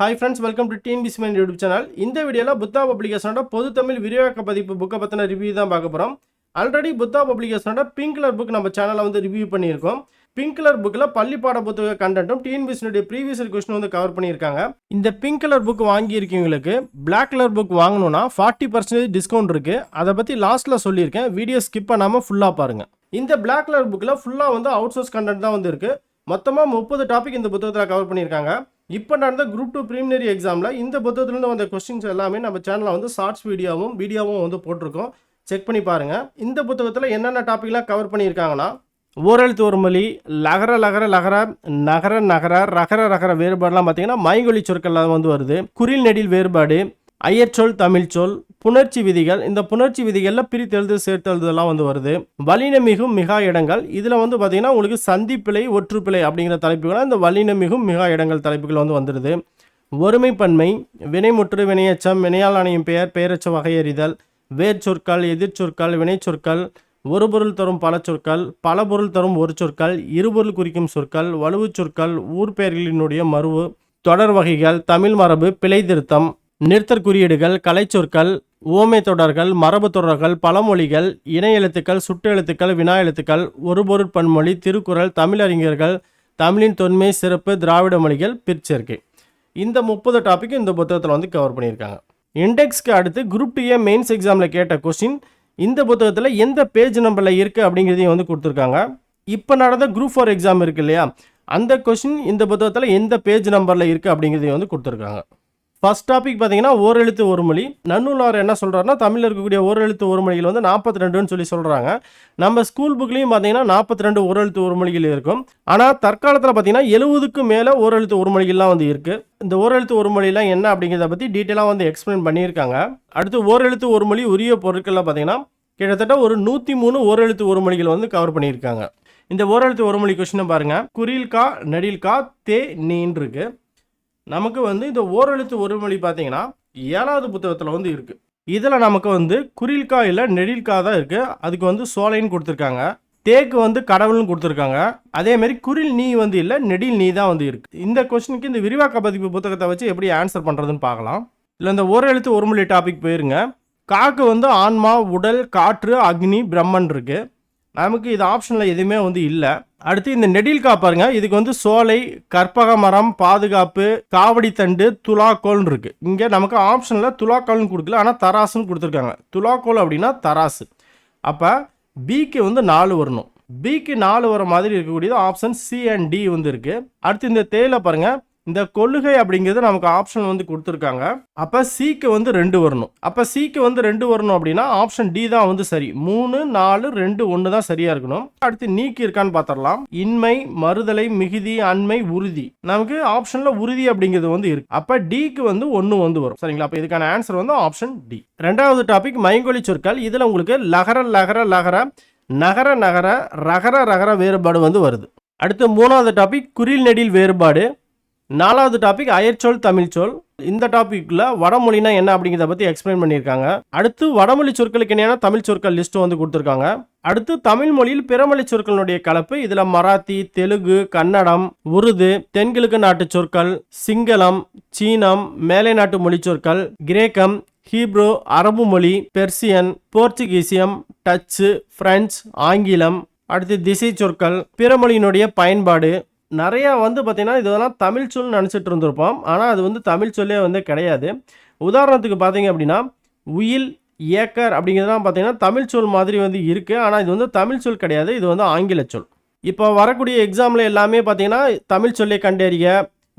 Hi friends welcome to டீன் பிஸ்மன் YouTube channel இந்த வீடியோவில் புத்தா பப்ளிகேஷனோட பொது தமிழ் விரிவாக்க பதிப்பு புக்கை பற்றின ரிவ்யூ தான் பார்க்க போகிறோம் ஆல்ரெடி புத்தா பப்ளிகேஷனோட பிங்க் கலர் புக் நம்ம சேனலில் வந்து ரிவ்யூ பண்ணியிருக்கோம். பிங்க் கலர் புக்கில் பள்ளி பாட புத்தக கண்டென்ட்டும் டிஎன் பிஸ்னுடைய ப்ரீவியஸ் கொஸ்டின் வந்து கவர் பண்ணியிருக்காங்க. இந்த பிங்க் கலர் புக் வாங்கியிருக்கவங்களுக்கு பிளாக் கலர் புக் வாங்கணும்னா ஃபார்ட்டி பர்சன்டேஜ் டிஸ்கவுண்ட் இருக்குது அதை பற்றி லாஸ்ட்டில் சொல்லியிருக்கேன். வீடியோ ஸ்கிப் பண்ணாமல் ஃபுல்லாக பாருங்கள் இந்த பிளாக் கலர் புக்கில் ஃபுல்லாக வந்து அவுட் சோர்ஸ் கண்டென்ட் தான் வந்து இருக்குது மொத்தமாக முப்பது டாபிக் இந்த புத்தகத்தில் கவர் பண்ணியிருக்காங்க. இப்போ நடந்த குரூப் டூ ப்ரீமினரி எக்ஸாமில் இந்த புத்தகத்துலேருந்து வந்த கொஸ்டின்ஸ் எல்லாமே நம்ம சேனலில் வந்து ஷார்ட்ஸ் வீடியோவும் வீடியோவும் வந்து போட்டிருக்கோம். செக் பண்ணி பாருங்கள் இந்த புத்தகத்தில் என்னென்ன டாப்பிக்லாம் கவர் பண்ணியிருக்காங்கன்னா ஓரெழுத்து ஒரு மொழி லகர லகர லகர நகர நகர ரகர ரகர வேறுபாடுலாம் பார்த்தீங்கன்னா மைங்கொலி சொற்கள்லாம் வந்து வருது. குறில் நெடில் வேறுபாடு ஐயச்சொல் தமிழ்ச்சொல் புணர்ச்சி விதிகள். இந்த புணர்ச்சி விதிகளில் பிரித்தெழுது சேர்த்தெழுதுலாம் வந்து வருது. வலின மிகும் மிகா இடங்கள். இதில் வந்து பார்த்திங்கன்னா உங்களுக்கு சந்திப்பிழை ஒற்றுப்பிழை அப்படிங்கிற தலைப்புகள் இந்த வலின மிகும் மிகா இடங்கள் தலைப்புகள் வந்து வந்துடுது ஒருமைப்பன்மை வினைமுற்று வினையச்சம் வினையால் அணையும் பெயர் பெயரச்ச வகையறிதல் வேர் சொற்கள் எதிர்ச்சொற்கள் வினைச்சொற்கள் ஒரு பொருள் தரும் பல சொற்கள் பல பொருள் தரும் ஒரு சொற்கள் இருபொருள் குறிக்கும் சொற்கள் வலுவுச் சொற்கள் ஊர் பெயர்களினுடைய தொடர் வகைகள் தமிழ் மரபு பிழை திருத்தம் நிறுத்தற் குறியீடுகள் கலைச்சொற்கள் ஓமை தொடர்கள் மரபு தொடர்கள் பழமொழிகள் இணை எழுத்துக்கள் சுட்டு எழுத்துக்கள் வினா எழுத்துக்கள் ஒரு பொருட் பன்மொழி திருக்குறள் தமிழறிஞர்கள் தமிழின் தொன்மை சிறப்பு திராவிட மொழிகள் பிற்சேர்க்கை. இந்த முப்பது டாப்பிக்கும் இந்த புத்தகத்தில் வந்து கவர் பண்ணியிருக்காங்க. இண்டெக்ஸ்க்கு அடுத்து குரூப் டூ ஏ மெயின்ஸ் எக்ஸாமில் கேட்ட கொஸ்டின் இந்த புத்தகத்தில் எந்த பேஜ் நம்பரில் இருக்குது அப்படிங்கிறதையும் வந்து கொடுத்துருக்காங்க. இப்போ நடந்த குரூப் ஃபோர் எக்ஸாம் இருக்கு இல்லையா? அந்த கொஸ்டின் இந்த புத்தகத்தில் எந்த பேஜ் நம்பரில் இருக்குது அப்படிங்கிறதையும் வந்து கொடுத்துருக்காங்க. ஃபர்ஸ்ட் டாபிக் பார்த்தீங்கன்னா ஓரெழுத்து ஒரு மொழி. நன்னூலார் என்ன சொல்கிறாருன்னா தமிழில் இருக்கக்கூடிய ஓரெழுத்து ஒரு மொழிகள் வந்து நாற்பத்தி ரெண்டுன்னு சொல்லி சொல்கிறாங்க நம்ம ஸ்கூல் புக்லேயும் பார்த்தீங்கன்னா நாற்பத்தி ரெண்டு ஓரெழுத்து ஒரு மொழிகள் இருக்கும். ஆனால் தற்காலத்தில் பார்த்தீங்கன்னா எழுபதுக்கும் மேலே ஓரெழுத்து ஒரு மொழிகள்லாம் வந்து இருக்குது இந்த ஓரெழுத்து ஒரு மொழிலாம் என்ன அப்படிங்கிறத பற்றி டீட்டெயிலாக வந்து எக்ஸ்பிளைன் பண்ணியிருக்காங்க. அடுத்து ஓரெழுத்து ஒரு மொழி உரிய பொருட்களில் பார்த்தீங்கன்னா கிட்டத்தட்ட ஒரு நூற்றி மூணு ஓரெழுத்து ஒரு மொழிகள் வந்து கவர் பண்ணியிருக்காங்க. இந்த ஓரெழுத்து ஒரு மொழி கொஸ்டினை பாருங்கள் குறில்கா நெடில்கா தே நீன் இருக்குது நமக்கு வந்து இந்த ஓரெழுத்து ஒரு மொழி பார்த்தீங்கன்னா ஏழாவது புத்தகத்தில் வந்து இருக்குது இதில் நமக்கு வந்து குறில்கா இல்லை நெடில்கா தான் இருக்குது அதுக்கு வந்து சோலைன்னு கொடுத்துருக்காங்க. தேக்கு வந்து கடவுள்னு கொடுத்துருக்காங்க. அதே மாதிரி குரில் நீ வந்து இல்லை நெடில் நீ தான் வந்து இருக்குது இந்த கொஸ்டினுக்கு இந்த விரிவாக்க பதிப்பு புத்தகத்தை வச்சு எப்படி ஆன்சர் பண்ணுறதுன்னு பார்க்கலாம். இல்லை இந்த ஒரு எழுத்து ஒரு மொழி டாபிக் போயிருங்க. காக்கு வந்து ஆன்மா உடல் காற்று அக்னி பிரம்மன் இருக்குது நமக்கு இது ஆப்ஷனில் எதுவுமே வந்து இல்லை. அடுத்து இந்த நெடில் பாருங்க. இதுக்கு வந்து சோலை கற்பக மரம் பாதுகாப்பு காவடி தண்டு துலாக்கோல்னு இருக்கு. இங்கே நமக்கு ஆப்ஷனில் துலாக்கோல்னு கொடுக்கல. ஆனால் தராசுன்னு கொடுத்துருக்காங்க. துலாக்கோல் அப்படின்னா தராசு. அப்போ பிக்கு வந்து நாலு வரணும். பிக்கு நாலு வர மாதிரி இருக்கக்கூடியது ஆப்ஷன் சி அண்ட் டி வந்து இருக்குது அடுத்து இந்த தேயில பாருங்கள் இந்த கொள்ளுகை அப்படிங்கிறது நமக்கு ஆப்ஷன் வந்து கொடுத்துருக்காங்க. அப்போ சிக்கு வந்து ரெண்டு வரணும். அப்போ சிக்கு வந்து ரெண்டு வரணும் அப்படின்னா ஆப்ஷன் டி தான் வந்து சரி. மூணு நாலு ரெண்டு ஒன்று தான் சரியாக இருக்கணும். அடுத்து நீக்கி இருக்கான்னு பார்த்துடலாம் இன்மை மறுதலை மிகுதி அண்மை உறுதி. நமக்கு ஆப்ஷனில் உறுதி அப்படிங்கிறது வந்து இருக்கு. அப்போ டிக்கு வந்து ஒன்று வந்து வரும். சரிங்களா? அப்போ இதுக்கான ஆன்சர் வந்து ஆப்ஷன் டி ரெண்டாவது டாபிக் மைங்கொழி சொற்கள். இதில் உங்களுக்கு லகர லகர லகர நகர நகர ரகர ரகர வேறுபாடு வந்து வருது. அடுத்து மூணாவது டாபிக் குறில் நெடில் வேறுபாடு. நாலாவது டாபிக் அயற்சொல் தமிழ்ச்சொல் இந்த டாபிக்ல வடமொழினா என்ன அப்படிங்கிறத பத்தி எக்ஸ்பிளைன் பண்ணியிருக்காங்க. அடுத்து வடமொழி சொற்களுக்கு இணையான தமிழ் சொற்கள் லிஸ்ட் வந்து கொடுத்துருக்காங்க. அடுத்து தமிழ் மொழியில் பிறமொழி சொற்களுடைய கலப்பு இதுல மராத்தி தெலுங்கு கன்னடம் உருது தென்கிழக்கு நாட்டு சொற்கள் சிங்களம் சீனம் மேலை நாட்டு மொழி சொற்கள் கிரேக்கம் ஹீப்ரோ அரபு மொழி பெர்சியன் போர்ச்சுகீசியம் டச்சு பிரெஞ்சு ஆங்கிலம். அடுத்து திசை சொற்கள் பிறமொழியினுடைய பயன்பாடு நிறையா வந்து பார்த்திங்கன்னா இதெல்லாம் தமிழ் சொல் நினச்சிட்டு இருந்திருப்போம். ஆனால் அது வந்து தமிழ் சொல்லே வந்து கிடையாது. உதாரணத்துக்கு பார்த்தீங்க அப்படின்னா உயில் ஏக்கர் அப்படிங்கிறதுலாம் பார்த்திங்கன்னா தமிழ் சொல் மாதிரி வந்து இருக்குது ஆனால் இது வந்து தமிழ் சொல் கிடையாது. இது வந்து ஆங்கில சொல். இப்போ வரக்கூடிய எக்ஸாமில் எல்லாமே பார்த்தீங்கன்னா தமிழ் சொல்லை கண்டறிய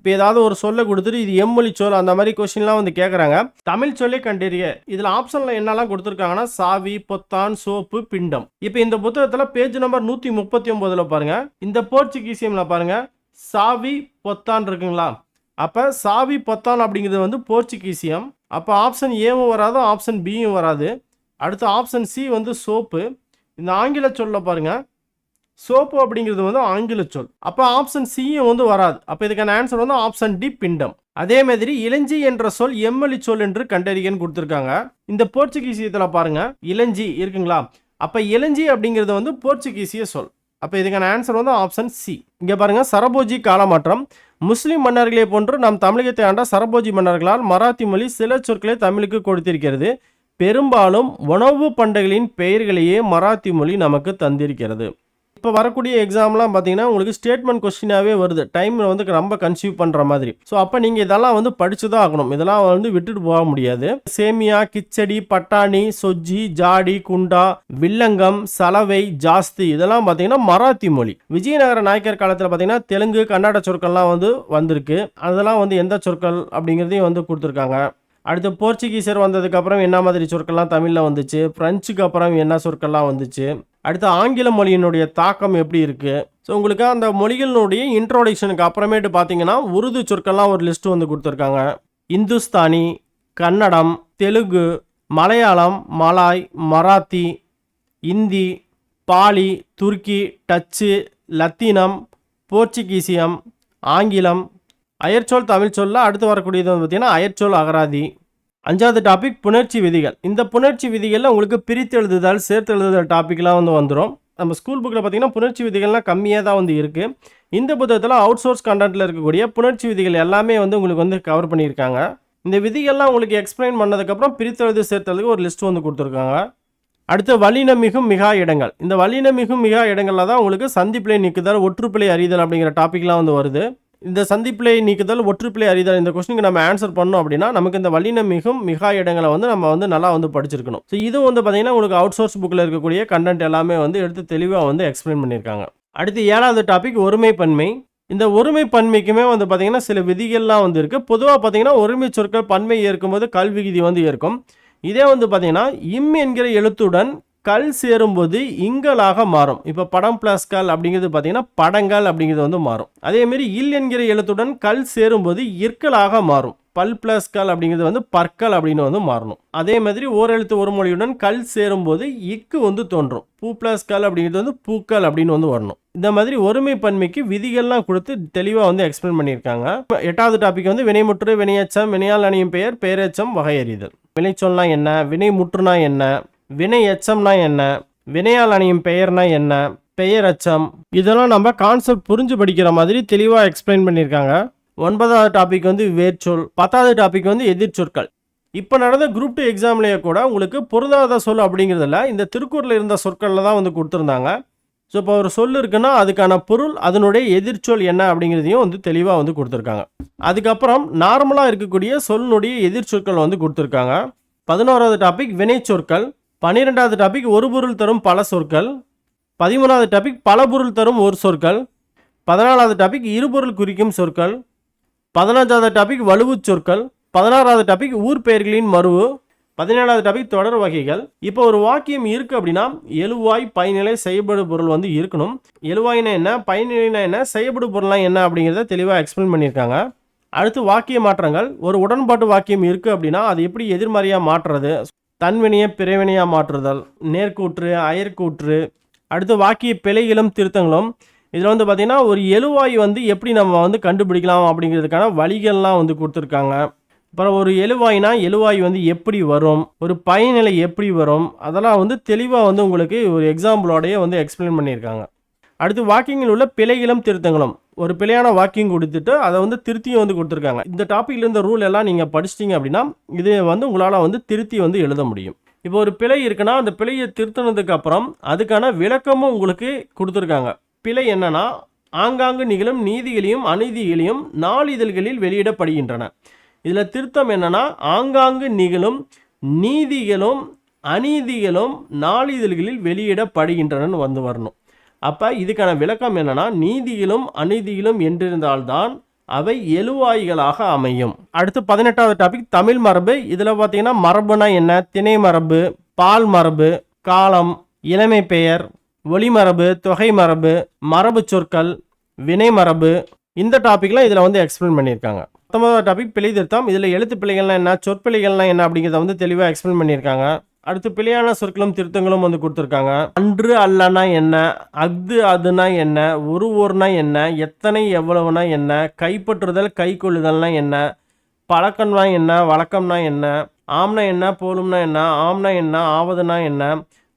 இப்போ ஏதாவது ஒரு சொல்ல கொடுத்துட்டு இது எம்மொழி சொல் அந்த மாதிரி கொஸ்டின்லாம் வந்து கேட்குறாங்க தமிழ் சொல்லே கண்டறிய. இதில் ஆப்ஷனில் என்னெல்லாம் கொடுத்துருக்காங்கன்னா சாவி பொத்தான் சோப்பு பிண்டம். இப்போ இந்த புத்தகத்தில் பேஜ் நம்பர் நூற்றி முப்பத்தி ஒம்போதில் பாருங்கள் இந்த போர்ச்சுகீசியமில் பாருங்கள் சாவி பொத்தான் இருக்குங்களா? அப்போ சாவி பொத்தான் அப்படிங்கிறது வந்து போர்ச்சுகீசியம். அப்போ ஆப்ஷன் ஏவும் வராது ஆப்ஷன் பியும் வராது. அடுத்து ஆப்ஷன் சி வந்து சோப்பு. இந்த ஆங்கில சொல்ல பாருங்கள் சோப்பு அப்படிங்கிறது வந்து ஆங்கில சொல். அப்போ ஆப்ஷன் சியும் வந்து வராது. அப்போ இதுக்கான ஆன்சர் வந்து ஆப்ஷன் டி பிண்டம். அதே மாதிரி இளஞ்சி என்ற சொல் எம்மொழி சொல் என்று கண்டறியன்னு கொடுத்துருக்காங்க. இந்த போர்ச்சுகீசியத்தில் பாருங்க. இளஞ்சி இருக்குங்களா? அப்போ இளஞ்சி அப்படிங்கிறது வந்து போர்ச்சுகீசிய சொல். அப்போ இதுக்கான ஆன்சர் வந்து ஆப்ஷன் சி இங்கே பாருங்கள் சரபோஜி காலமாற்றம். முஸ்லீம் மன்னர்களை போன்று நம் தமிழகத்தை ஆண்ட சரபோஜி மன்னர்களால் மராத்தி மொழி சில சொற்களை தமிழுக்கு கொடுத்திருக்கிறது. பெரும்பாலும் உணவு பண்டைகளின் பெயர்களையே மராத்தி மொழி நமக்கு தந்திருக்கிறது. இப்போ வரக்கூடிய எக்ஸாம்லாம் பார்த்தீங்கன்னா உங்களுக்கு ஸ்டேட்மெண்ட் கொஸ்டினாகவே வருது. டைம் வந்து ரொம்ப கன்சியூவ் பண்ணுற மாதிரி. ஸோ அப்போ நீங்கள் இதெல்லாம் வந்து படிச்சு தான் ஆகணும். இதெல்லாம் வந்து விட்டுட்டு போக முடியாது. சேமியா கிச்சடி பட்டாணி சொஜ்ஜி ஜாடி குண்டா வில்லங்கம் சலவை ஜாஸ்தி. இதெல்லாம் பார்த்தீங்கன்னா மராத்தி மொழி. விஜயநகர நாயக்கர் காலத்தில் பார்த்தீங்கன்னா தெலுங்கு கன்னட சொற்கள்லாம் வந்து வந்திருக்கு. அதெல்லாம் வந்து எந்த சொற்கள் அப்படிங்கிறதையும் வந்து கொடுத்துருக்காங்க. அடுத்து போர்ச்சுகீசர் வந்ததுக்கப்புறம் என்ன மாதிரி சொற்கள்லாம் தமிழில் வந்துச்சு? ஃப்ரெஞ்சுக்கு அப்புறம் என்ன சொற்கள்லாம் வந்துச்சு? அடுத்து ஆங்கில மொழியினுடைய தாக்கம் எப்படி இருக்குது ஸோ உங்களுக்கு அந்த மொழிகளினுடைய இன்ட்ரோடக்ஷனுக்கு அப்புறமேட்டு பார்த்தீங்கன்னா உருது சொற்கள்லாம் ஒரு லிஸ்ட் வந்து கொடுத்துருக்காங்க. இந்துஸ்தானி கன்னடம் தெலுங்கு மலையாளம் மலாய் மராத்தி இந்தி பாலி துருக்கி டச்சு லத்தீனம் போர்ச்சுகீசியம் ஆங்கிலம். அயற்சொல் தமிழ் சொல்ல அடுத்து வரக்கூடியது வந்து பார்த்தீங்கன்னா அயற்சொல் அகராதி. அஞ்சாவது டாபிக் புணர்ச்சி விதிகள். இந்த புணர்ச்சி விதிகளில் உங்களுக்கு பிரித்து எழுதுதல் சேர்த்து எழுதுதல் டாப்பிக்லாம் வந்து வந்துடும் நம்ம ஸ்கூல் புக்கில் பார்த்தீங்கன்னா புணர்ச்சி விதிகள்லாம் கம்மியாக தான் வந்து இருக்குது இந்த புத்தகத்தில் அவுட் சோர்ஸ் கண்டென்ட்டில் இருக்கக்கூடிய புணர்ச்சி விதிகள் எல்லாமே வந்து உங்களுக்கு வந்து கவர் பண்ணியிருக்காங்க. இந்த விதிகள்லாம் உங்களுக்கு எக்ஸ்பிளைன் பண்ணதுக்கப்புறம் பிரித்தெழுது சேர்த்தலுக்கு ஒரு லிஸ்ட் வந்து கொடுத்துருக்காங்க. அடுத்து வலின மிகும் மிகா இடங்கள். இந்த வலின மிகும் மிகா இடங்களில் தான் உங்களுக்கு சந்திப்பிலை நிற்குதல் ஒற்றுப்பிழை அறிதல் அப்படிங்கிற டாப்பிக்லாம் வந்து வருது. இந்த சந்திப்பிலை நீக்குதல் ஒற்றுப்பிழை அறிதல் இந்த கொஸ்டினுக்கு நம்ம ஆன்சர் பண்ணோம் அப்படின்னா நமக்கு இந்த வல்லின மிகும் மிகா இடங்களை வந்து நம்ம வந்து நல்லா வந்து படிச்சிருக்கணும். ஸோ இது வந்து பார்த்தீங்கன்னா உங்களுக்கு அவுட் சோர்ஸ் புக்கில் இருக்கக்கூடிய கண்டென்ட் எல்லாமே வந்து எடுத்து தெளிவாக வந்து எக்ஸ்பிளைன் பண்ணியிருக்காங்க. அடுத்து ஏழாவது டாபிக் ஒருமைப்பன்மை. இந்த ஒருமை பன்மைக்குமே வந்து பார்த்தீங்கன்னா சில விதிகள்லாம் வந்து இருக்குது பொதுவாக பார்த்தீங்கன்னா ஒருமை சொற்கள் பன்மை ஏற்கும்போது கல்விகிதி வந்து ஏற்கும். இதே வந்து பார்த்தீங்கன்னா இம் என்கிற எழுத்துடன் கல் சேரும்போது இங்கலாக மாறும். இப்போ படம் பிளஸ் கல் அப்படிங்கிறது பார்த்தீங்கன்னா படங்கள் அப்படிங்கிறது வந்து மாறும். அதேமாரி இல் என்கிற எழுத்துடன் கல் சேரும்போது இற்கலாக மாறும். பல் பிளஸ் கல் அப்படிங்கிறது வந்து பற்கள் அப்படின்னு வந்து மாறணும். அதே மாதிரி ஓரெழுத்து ஒரு மொழியுடன் கல் சேரும்போது இக்கு வந்து தோன்றும். பூ பிளஸ் கல் அப்படிங்கிறது வந்து பூக்கள் அப்படின்னு வந்து வரணும். இந்த மாதிரி ஒருமை பன்மைக்கு விதிகள்லாம் கொடுத்து தெளிவாக வந்து எக்ஸ்பிளைன் பண்ணியிருக்காங்க. எட்டாவது டாபிக் வந்து வினைமுற்று வினையச்சம் வினையால் அணியும் பெயர் பெயரெச்சம் வகையறிதல். வினைச்சொல்லாம் என்ன? வினைமுற்றுனா என்ன? வினை எச்சம்னா என்ன? வினையால் அணியும் பெயர்னா என்ன? பெயர் அச்சம் இதெல்லாம் நம்ம கான்செப்ட் புரிஞ்சு படிக்கிற மாதிரி தெளிவாக எக்ஸ்பிளைன் பண்ணியிருக்காங்க. ஒன்பதாவது டாபிக் வந்து வேர்ச்சொல். பத்தாவது டாபிக் வந்து எதிர்ச்சொற்கள். இப்போ நடந்த குரூப் டூ எக்ஸாம்லேயே கூட உங்களுக்கு பொருந்தாத சொல் அப்படிங்கிறதுல இந்த திருக்கூரில் இருந்த சொற்களில் தான் வந்து கொடுத்துருந்தாங்க. ஸோ இப்போ ஒரு சொல் இருக்குன்னா அதுக்கான பொருள் அதனுடைய எதிர்ச்சொல் என்ன அப்படிங்கிறதையும் வந்து தெளிவாக வந்து கொடுத்துருக்காங்க. அதுக்கப்புறம் நார்மலாக இருக்கக்கூடிய சொல்னுடைய எதிர்ச்சொற்கள் வந்து கொடுத்துருக்காங்க. பதினோராவது டாபிக் வினைச்சொற்கள். பன்னிரெண்டாவது டாபிக் ஒரு பொருள் தரும் பல சொற்கள். பதிமூணாவது டாபிக் பல பொருள் தரும் ஒரு சொற்கள். பதினாலாவது டாபிக் இருபொருள் குறிக்கும் சொற்கள். பதினஞ்சாவது டாபிக் வலுவுச் சொற்கள். பதினாறாவது டாபிக் ஊர் பெயர்களின் மறுவு. பதினேழாவது டாபிக் தொடர் வகைகள். இப்போ ஒரு வாக்கியம் இருக்குது அப்படின்னா எழுவாய் பயனிலை செய்யப்படு பொருள் வந்து இருக்கணும். எழுவாய்னா என்ன? பயனிலைனா என்ன? செய்யப்படு பொருள்லாம் என்ன அப்படிங்கிறத தெளிவாக எக்ஸ்பிளைன் பண்ணியிருக்காங்க. அடுத்து வாக்கிய மாற்றங்கள். ஒரு உடன்பாட்டு வாக்கியம் இருக்குது அப்படின்னா அது எப்படி எதிர்மறையாக மாற்றுறது? தன்வினையை பிறவினையாக மாற்றுதல் நேர்கூற்று அயற்கூற்று அடுத்து வாக்கிய பிழைகளும் திருத்தங்களும். இதில் வந்து பார்த்திங்கன்னா ஒரு எழுவாய் வந்து எப்படி நம்ம வந்து கண்டுபிடிக்கலாம் அப்படிங்கிறதுக்கான வழிகள்லாம் வந்து கொடுத்துருக்காங்க. அப்புறம் ஒரு எழுவாய்னா எழுவாய் வந்து எப்படி வரும் ஒரு பயனிலை எப்படி வரும் அதெல்லாம் வந்து தெளிவாக வந்து உங்களுக்கு ஒரு எக்ஸாம்பிளோடையே வந்து எக்ஸ்பிளைன் பண்ணியிருக்காங்க. அடுத்து வாக்கிங்கில் உள்ள பிழைகளும் திருத்தங்களும். ஒரு பிழையான வாக்கிங் கொடுத்துட்டு அதை வந்து திருத்தியும் வந்து கொடுத்துருக்காங்க. இந்த டாப்பிக்கில் இருந்த ரூல் எல்லாம் நீங்கள் படிச்சிட்டிங்க அப்படின்னா இது வந்து உங்களால் வந்து திருத்தி வந்து எழுத முடியும். இப்போ ஒரு பிழை இருக்குன்னா அந்த பிழையை திருத்தினதுக்கு அப்புறம் அதுக்கான விளக்கமும் உங்களுக்கு கொடுத்துருக்காங்க. பிழை என்னன்னா ஆங்காங்கு நிகழும் நீதிகளையும் அநீதிகளையும் நாளிதழ்களில் வெளியிடப்படுகின்றன. இதில் திருத்தம் என்னன்னா ஆங்காங்கு நிகழும் நீதிகளும் அநீதிகளும் நாளிதழ்களில் வெளியிடப்படுகின்றன வந்து வரணும். அப்போ இதுக்கான விளக்கம் என்னன்னா நீதியிலும் அநீதியிலும் என்றிருந்தால்தான் அவை எழுவாய்களாக அமையும். அடுத்து பதினெட்டாவது டாபிக் தமிழ் மரபு. இதில் பார்த்தீங்கன்னா மரபுனா என்ன? திணை மரபு பால் மரபு காலம் இளமை பெயர் ஒளிமரபு தொகை மரபு மரபு சொற்கள் வினை மரபு. இந்த டாப்பிக்லாம் இதில் வந்து எக்ஸ்பிளைன் பண்ணியிருக்காங்க. பத்தொன்பதாவது டாபிக் பிழை திருத்தம். இதில் எழுத்து பிள்ளைகள்லாம் என்ன? சொற்பிழைகள்லாம் என்ன அப்படிங்கிறத வந்து தெளிவாக எக்ஸ்பிளைன் பண்ணியிருக்காங்க. அடுத்து பிழையான சொற்களும் திருத்தங்களும் வந்து கொடுத்துருக்காங்க. அன்று அல்லனா என்ன அஃது அதுனா என்ன ஒரு ஊர்னா என்ன எத்தனை எவ்வளவுனா என்ன கைப்பற்றுதல் கை கொள்ளுதல்னா என்ன பழக்கம்னா என்ன வழக்கம்னா என்ன ஆம்னா என்ன போலும்னா என்ன ஆம்னா என்ன ஆவதுனா என்ன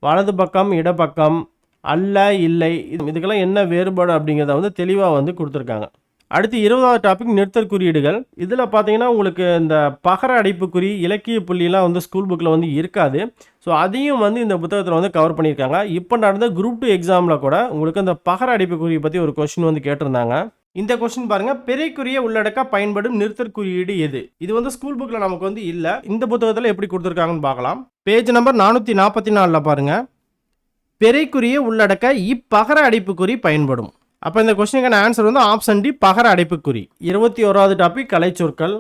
வலது பக்கம் இடப்பக்கம் அல்ல இல்லை இது- இதுக்கெல்லாம் என்ன வேறுபாடு அப்படிங்கிறத வந்து தெளிவாக வந்து கொடுத்துருக்காங்க. அடுத்து இருபதாவது டாபிக் நிறுத்தல் குறியீடுகள். இதில் பார்த்தீங்கன்னா உங்களுக்கு இந்த பகர அடைப்புக்குறி இலக்கிய புள்ளிலாம் வந்து ஸ்கூல் புக்கில் வந்து இருக்காது. ஸோ அதையும் வந்து இந்த புத்தகத்தில் வந்து கவர் பண்ணியிருக்காங்க. இப்போ நடந்த குரூப் டூ எக்ஸாமில் கூட உங்களுக்கு அந்த பகர அடைப்புக்குறியை பற்றி ஒரு கொஸ்டின் வந்து கேட்டிருந்தாங்க. இந்த கொஸ்டின் பாருங்க பெரியக்குரிய உள்ளடக்க பயன்படும் நிறுத்தற் குறியீடு எது? இது வந்து ஸ்கூல் புக்கில் நமக்கு வந்து இல்லை. இந்த புத்தகத்தில் எப்படி கொடுத்துருக்காங்கன்னு பார்க்கலாம் பேஜ் நம்பர் நானூற்றி நாற்பத்தி நாலில் பாருங்கள் பெரைக்குரிய உள்ளடக்க இப்பகர அடைப்புக்குறி பயன்படும். அப்போ இந்த கொஸ்டினுக்கான ஆன்சர் வந்து ஆப்ஷன் டி பகர அடைப்புக்குறி. இருபத்தி ஓராவது டாபிக் கலைச்சொற்கள்.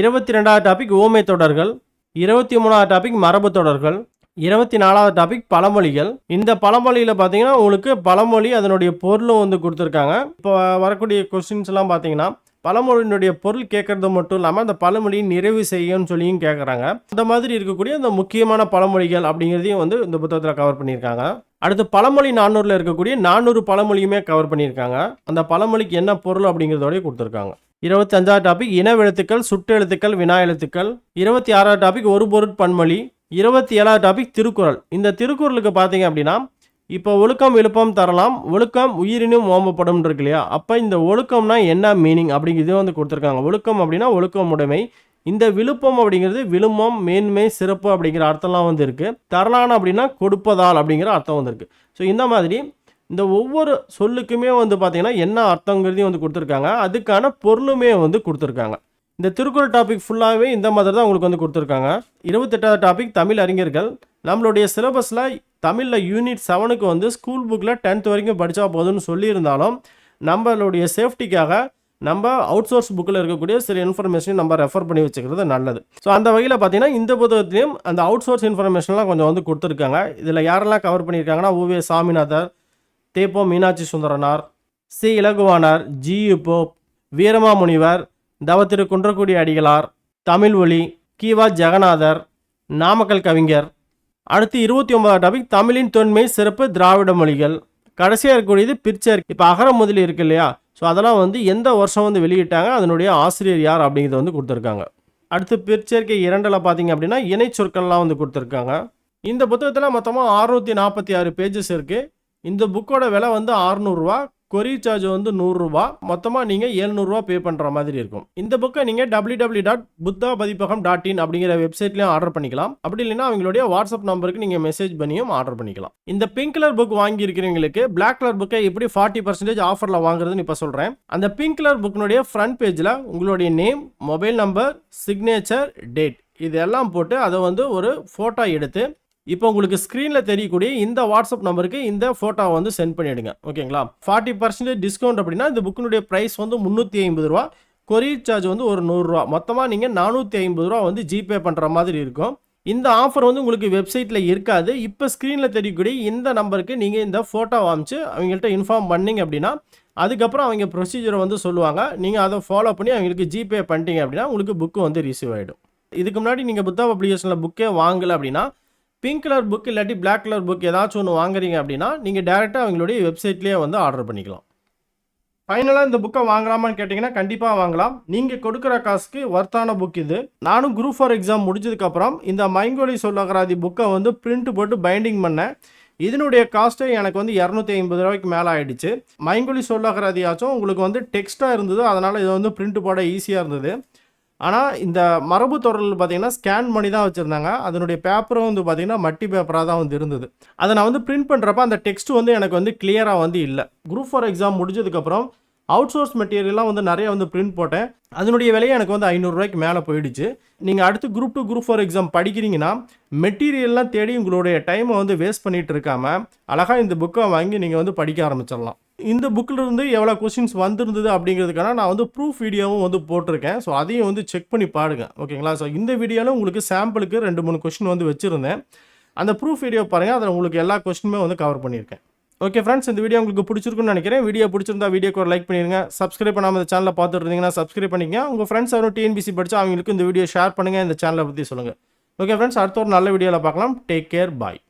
இருபத்தி ரெண்டாவது டாபிக் ஓமை தொடர்கள். இருபத்தி மூணாவது டாபிக் மரபு தொடர்கள். இருபத்தி நாலாவது டாபிக் பழமொழிகள். இந்த பழமொழியில் பார்த்தீங்கன்னா உங்களுக்கு பழமொழி அதனுடைய பொருளும் வந்து கொடுத்துருக்காங்க. இப்போ வரக்கூடிய கொஸ்டின்ஸ் எல்லாம் பார்த்தீங்கன்னா பழமொழியினுடைய பொருள் கேட்கறது மட்டும் இல்லாமல் அந்த பழமொழியை நிறைவு செய்யும்னு சொல்லியும் கேட்குறாங்க அந்த மாதிரி இருக்கக்கூடிய அந்த முக்கியமான பழமொழிகள் அப்படிங்கிறதையும் வந்து இந்த புத்தகத்தில் கவர் பண்ணியிருக்காங்க. அடுத்து பழமொழி நானூறில் இருக்கக்கூடிய நானூறு பழமொழியுமே கவர் பண்ணியிருக்காங்க. அந்த பழமொழிக்கு என்ன பொருள் அப்படிங்கிறதோடய கொடுத்துருக்காங்க. இருபத்தி அஞ்சாவது டாபிக் இனவெழுத்துக்கள் சுட்டெழுத்துக்கள் வினா எழுத்துக்கள். இருபத்தி ஆறாவது டாபிக் ஒரு பொருட்பன்மொழி இருபத்தி ஏழாவது டாபிக் திருக்குறள். இந்த திருக்குறளுக்கு பார்த்தீங்க அப்படின்னா இப்போ ஒழுக்கம் விழுப்பம் தரலாம். ஒழுக்கம் உயிரினும் ஓம்பப்படும் இருக்கு இல்லையா? அப்போ இந்த ஒழுக்கம்னா என்ன மீனிங் அப்படிங்கிறது வந்து கொடுத்துருக்காங்க. ஒழுக்கம் அப்படின்னா ஒழுக்கம் உடைமை. இந்த விழுப்பம் அப்படிங்கிறது விழுமம் மேன்மை சிறப்பு அப்படிங்கிற அர்த்தம்லாம் வந்து இருக்குது தரலான அப்படின்னா கொடுப்பதால் அப்படிங்கிற அர்த்தம் வந்திருக்கு. ஸோ இந்த மாதிரி இந்த ஒவ்வொரு சொல்லுக்குமே வந்து பார்த்திங்கன்னா என்ன அர்த்தங்கிறதையும் வந்து கொடுத்துருக்காங்க. அதுக்கான பொருளுமே வந்து கொடுத்துருக்காங்க. இந்த திருக்குறள் டாபிக் ஃபுல்லாகவே இந்த மாதிரி தான் உங்களுக்கு வந்து கொடுத்துருக்காங்க. இருபத்தெட்டாவது டாபிக் தமிழ் அறிஞர்கள். நம்மளுடைய சிலபஸில் தமிழில் யூனிட் செவனுக்கு வந்து ஸ்கூல் புக்கில் டென்த் வரைக்கும் படித்தா போதும்னு சொல்லியிருந்தாலும் நம்மளுடைய சேஃப்டிக்காக நம்ம அவுட் சோர்ஸ் புக்கில் இருக்கக்கூடிய சில இன்ஃபர்மேஷன் நம்ம ரெஃபர் பண்ணி வச்சுக்கிறது நல்லது. ஸோ அந்த வகையில் பார்த்தீங்கன்னா இந்த புத்தகத்திலையும் அந்த அவுட் சோர்ஸ் இன்ஃபர்மேஷன்லாம் கொஞ்சம் வந்து கொடுத்துருக்காங்க. இதில் யாரெல்லாம் கவர் பண்ணியிருக்காங்கன்னா ஓவிய Saminathar தேப்போ Meenakshi Sundaranar C. Ilakkuvanar G. Pope Veeramamunivar தவத்திரு குன்றக்குடி அடிகளார் தமிழ் ஒளி கீவா ஜெகநாதர் நாமக்கல் கவிஞர். அடுத்து இருபத்தி ஒன்பதாம் டாபிக் தமிழின் தொன்மை சிறப்பு திராவிட மொழிகள். கடைசியாக இருக்கக்கூடியது பிக்சர் இப்போ அகர முதலி இருக்கு இல்லையா? ஸோ அதெல்லாம் வந்து எந்த வருஷம் வந்து வெளியிட்டாங்க அதனுடைய ஆசிரியர் யார் அப்படிங்கிறத வந்து கொடுத்துருக்காங்க. அடுத்து பிற்சேர்க்கை இரண்டில் பார்த்தீங்க அப்படின்னா இணை சொற்கள்லாம் வந்து கொடுத்துருக்காங்க. இந்த புத்தகத்தில் மொத்தமாக அறுநூற்றி நாற்பத்தி ஆறு பேஜஸ் இருக்குது இந்த புக்கோட விலை வந்து அறுநூறுவா கொரி சார்ஜ் வந்து நூறுரூவா. மொத்தமாக நீங்கள் எழுநூறுவா பே பண்ணுற மாதிரி இருக்கும். இந்த புக்கை நீங்கள் டபிள்யூ டபிள்யூ டாட் புத்தா பதிப்பகம் டாட் இன் அப்படிங்கிற வெப்சைட்லையும் ஆர்டர் பண்ணிக்கலாம். அப்படி இல்லைன்னா அவங்களுடைய வாட்ஸ்அப் நம்பருக்கு நீங்கள் மெசேஜ் பண்ணியும் ஆர்டர் பண்ணிக்கலாம். இந்த பிங்க் கலர் புக் வாங்கியிருக்கிறவங்களுக்கு பிளாக் கலர் புக்கை எப்படி ஃபார்ட்டி பர்சன்டேஜ் ஆஃபரில் வாங்குறதுன்னு இப்போ சொல்கிறேன் அந்த பிங்க் கலர் புக்கினுடைய ஃப்ரண்ட் பேஜில் உங்களுடைய name mobile number signature date இதெல்லாம் போட்டு அதை வந்து ஒரு ஃபோட்டோ எடுத்து இப்போ உங்களுக்கு ஸ்க்ரீனில் தெரியக்கூடிய இந்த வாட்ஸ்அப் நம்பருக்கு இந்த ஃபோட்டோவை வந்து சென்ட் பண்ணிவிடுங்க ஓகேங்களா? ஃபார்ட்டி பர்சன்டேஜ் டிஸ்கவுண்ட் அப்படின்னா இந்த புக்கினுடைய ப்ரைஸ் வந்து முந்நூற்றி ஐம்பது ரூபா கொரியர் சார்ஜ் வந்து ஒரு நூறுரூவா மொத்தமாக நீங்கள் நானூற்றி ஐம்பது ரூபா வந்து ஜிபே பண்ணுற மாதிரி இருக்கும். இந்த ஆஃபர் வந்து உங்களுக்கு வெப்சைட்டில் இருக்காது. இப்போ ஸ்க்ரீனில் தெரியக்கூடிய இந்த நம்பருக்கு நீங்கள் இந்த ஃபோட்டோ அமைச்சு அவங்கள்ட்ட இன்ஃபார்ம் பண்ணீங்க அப்படின்னா அதுக்கப்புறம் அவங்க ப்ரொசீஜரை வந்து சொல்லுவாங்க. நீங்கள் அதை ஃபாலோ பண்ணி அவங்களுக்கு ஜிபே பண்ணிட்டீங்க அப்படின்னா உங்களுக்கு புக்கு வந்து ரிசீவ் ஆகிடும் இதுக்கு முன்னாடி நீங்கள் புத்தா பப்ளிகேஷனில் புக்கே வாங்கலை அப்படின்னா பிங்க் கலர் புக் இல்லாட்டி பிளாக் கலர் புக் ஏதாச்சும் ஒன்று வாங்குறீங்க அப்படின்னா நீங்கள் டேரெக்டாக அவங்களுடைய வெப்சைட்லேயே வந்து ஆர்டர் பண்ணிக்கலாம். ஃபைனலாக இந்த புக்கை வாங்கலாமான்னு கேட்டிங்கன்னா கண்டிப்பாக வாங்கலாம். நீங்கள் கொடுக்குற காசுக்கு ஒர்த்தான புக் இது. நானும் குரூப் ஃபார் எக்ஸாம் முடிஞ்சதுக்கப்புறம் இந்த மைங்கோலி சொல்லகராதி புக்கை வந்து பிரிண்ட் போட்டு பைண்டிங் பண்ணேன். இதனுடைய காஸ்ட்டு எனக்கு வந்து இரநூத்தி ஐம்பது ரூபாய்க்கு மேலே ஆகிடுச்சு மைங்கோலி சொல்லகராதியாச்சும் உங்களுக்கு வந்து டெக்ஸ்ட்டாக இருந்தது. அதனால் இதை வந்து பிரிண்ட் போட ஈஸியாக இருந்தது. ஆனால் இந்த மரபு தொடரில் பார்த்தீங்கன்னா ஸ்கேன் பண்ணி தான் வச்சுருந்தாங்க. அதனுடைய பேப்பரும் வந்து பார்த்தீங்கன்னா மட்டி பேப்பராக தான் வந்து இருந்தது. அதை நான் வந்து பிரிண்ட் பண்ணுறப்ப அந்த டெக்ஸ்ட் வந்து எனக்கு வந்து கிளியராக வந்து இல்லை. குரூப் ஃபார் எக்ஸாம் முடிஞ்சதுக்கப்புறம் அவுட் சோர்ஸ் மெட்டீரியல்லாம் வந்து நிறைய வந்து பிரிண்ட் போட்டேன். அதனுடைய விலையை எனக்கு வந்து ஐநூறுரூவாய்க்கு மேலே போயிடுச்சு. நீங்கள் அடுத்து group two group four exam படிக்கிறீங்கன்னா மெட்டீரியல்லாம் தேடி உங்களுடைய டைமை வந்து வேஸ்ட் பண்ணிகிட்டு இருக்காமல் அழகாக இந்த புக்கை வாங்கி நீங்கள் வந்து படிக்க ஆரம்பிச்சிடலாம். இந்த புக்கில் இருந்து எவ்வளோ கொஸ்டின்ஸ் வந்திருந்தது அப்படிங்கிறதுக்கான நான் வந்து ப்ரூஃப் வீடியோவும் வந்து போட்டிருக்கேன். ஸோ அதையும் வந்து செக் பண்ணி பாடுங்க ஓகேங்களா? ஸோ இந்த வீடியோவில் உங்களுக்கு சாம்பிளுக்கு ரெண்டு மூணு கொஸ்டின் வந்து வச்சுருந்தேன். அந்த ப்ரூஃப் வீடியோ பாருங்கள் அதில் உங்களுக்கு எல்லா கொஸ்டினுமே வந்து கவர் பண்ணியிருக்கேன். ஓகே ஃப்ரெண்ட்ஸ் இந்த வீடியோ உங்களுக்கு பிடிச்சிருக்குன்னு நினைக்கிறேன். வீடியோ பிடிச்சிருந்தா வீடியோக்கு ஒரு லைக் பண்ணிடுங்க சப்ஸ்கிரைப் பண்ணாமல் இந்த சேனலை பார்த்துட்டு இருந்தீங்கன்னா சப்ஸ்கிரைப் பண்ணிக்கங்க உங்கள் ஃப்ரெண்ட்ஸ் யாரும் டிஎன்பிசி படிச்சா அவங்களுக்கு இந்த வீடியோ ஷேர் பண்ணுங்கள் இந்த சேனலை பற்றி சொல்லுங்கள் ஓகே ஃப்ரெண்ட்ஸ் அடுத்த ஒரு நல்ல வீடியோவில் பார்க்கலாம். Take care bye